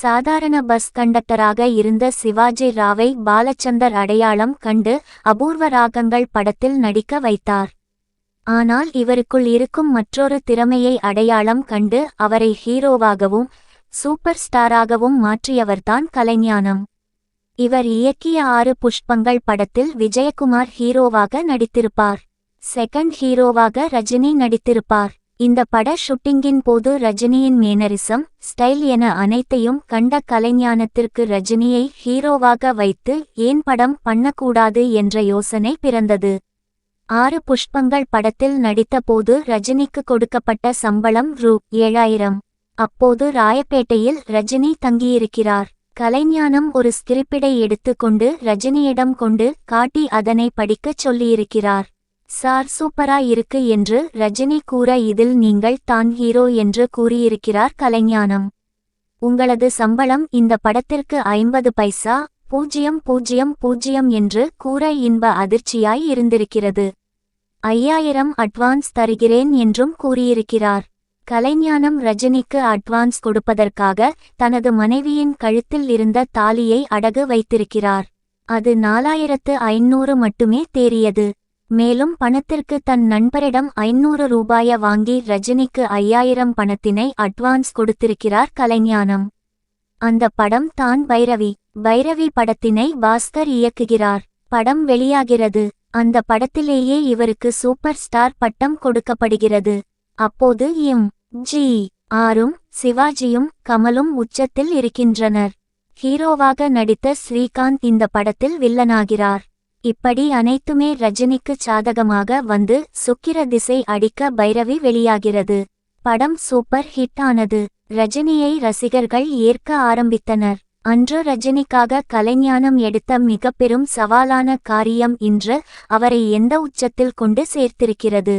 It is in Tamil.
சாதாரண பஸ் கண்டக்டராக இருந்த சிவாஜி ராவை பாலச்சந்தர் அடையாளம் கண்டு அபூர்வ ராகங்கள் படத்தில் நடிக்க வைத்தார். ஆனால் இவருக்குள் இருக்கும் மற்றொரு திறமையை அடையாளம் கண்டு அவரை ஹீரோவாகவும் சூப்பர் ஸ்டாராகவும் மாற்றியவர்தான் கலைஞானம். இவர் இயக்கிய ஆறு புஷ்பங்கள் படத்தில் விஜயகுமார் ஹீரோவாக நடித்திருப்பார். செகண்ட் ஹீரோவாக ரஜினி நடித்திருப்பார். இந்த பட ஷூட்டிங்கின் போது ரஜினியின் மேனரிசம் ஸ்டைல் என அனைத்தையும் கண்ட கலைஞானத்திற்கு ரஜினியை ஹீரோவாக வைத்து ஏன் படம் பண்ணக்கூடாது என்ற யோசனை பிறந்தது. ஆறு புஷ்பங்கள் படத்தில் நடித்தபோது ரஜினிக்கு கொடுக்கப்பட்ட சம்பளம் ரூ. ஏழாயிரம். அப்போது ராயப்பேட்டையில் ரஜினி தங்கியிருக்கிறார். கலைஞானம் ஒரு ஸ்கிரிப்பிடை எடுத்துக்கொண்டு ரஜினியிடம் கொண்டு காட்டி அதனை படிக்கச் சொல்லியிருக்கிறார். சார் சூப்பரா இருக்கு என்று ரஜினி கூற இதில் நீங்கள் தான் ஹீரோ என்று கூறியிருக்கிறார் கலைஞானம். உங்களது சம்பளம் இந்த படத்திற்கு ஐம்பது பைசா பூஜ்ஜியம் பூஜ்ஜியம் பூஜ்ஜியம் என்று கூற இன்ப அதிர்ச்சியாய் இருந்திருக்கிறது. ஐயாயிரம் அட்வான்ஸ் தருகிறேன் என்றும் கூறியிருக்கிறார். கலைஞானம் ரஜினிக்கு அட்வான்ஸ் கொடுப்பதற்காக தனது மனைவியின் கழுத்தில் இருந்த தாலியை அடகு வைத்திருக்கிறார். அது நாலாயிரத்து ஐநூறு மட்டுமே தேறியது. மேலும் பணத்திற்கு தன் நண்பரிடம் ஐநூறு ரூபாய வாங்கி ரஜினிக்கு ஐயாயிரம் பணத்தினை அட்வான்ஸ் கொடுத்திருக்கிறார் கலைஞானம். அந்த படம் தான் பைரவி. பைரவி படத்தினை பாஸ்கர் இயக்குகிறார். படம் வெளியாகிறது. அந்த படத்திலேயே இவருக்கு சூப்பர் ஸ்டார் பட்டம் கொடுக்கப்படுகிறது. அப்போது எம். ஜி. ஆரும் சிவாஜியும் கமலும் உச்சத்தில் இருக்கின்றனர். ஹீரோவாக நடித்த ஸ்ரீகாந்த் இந்த படத்தில் வில்லனாகிறார். இப்படி அனைத்துமே ரஜினிக்கு சாதகமாக வந்து சுக்கிர திசை அடிக்க பைரவி வெளியாகிறது. படம் சூப்பர் ஹிட் ஆனது. ரஜினியை ரசிகர்கள் ஏற்க ஆரம்பித்தனர். அன்று ரஜினிக்காக கலைஞானம் எடுத்த மிக பெரும் சவாலான காரியம் இன்று அவரை எந்த உச்சத்தில் கொண்டு சேர்த்திருக்கிறது?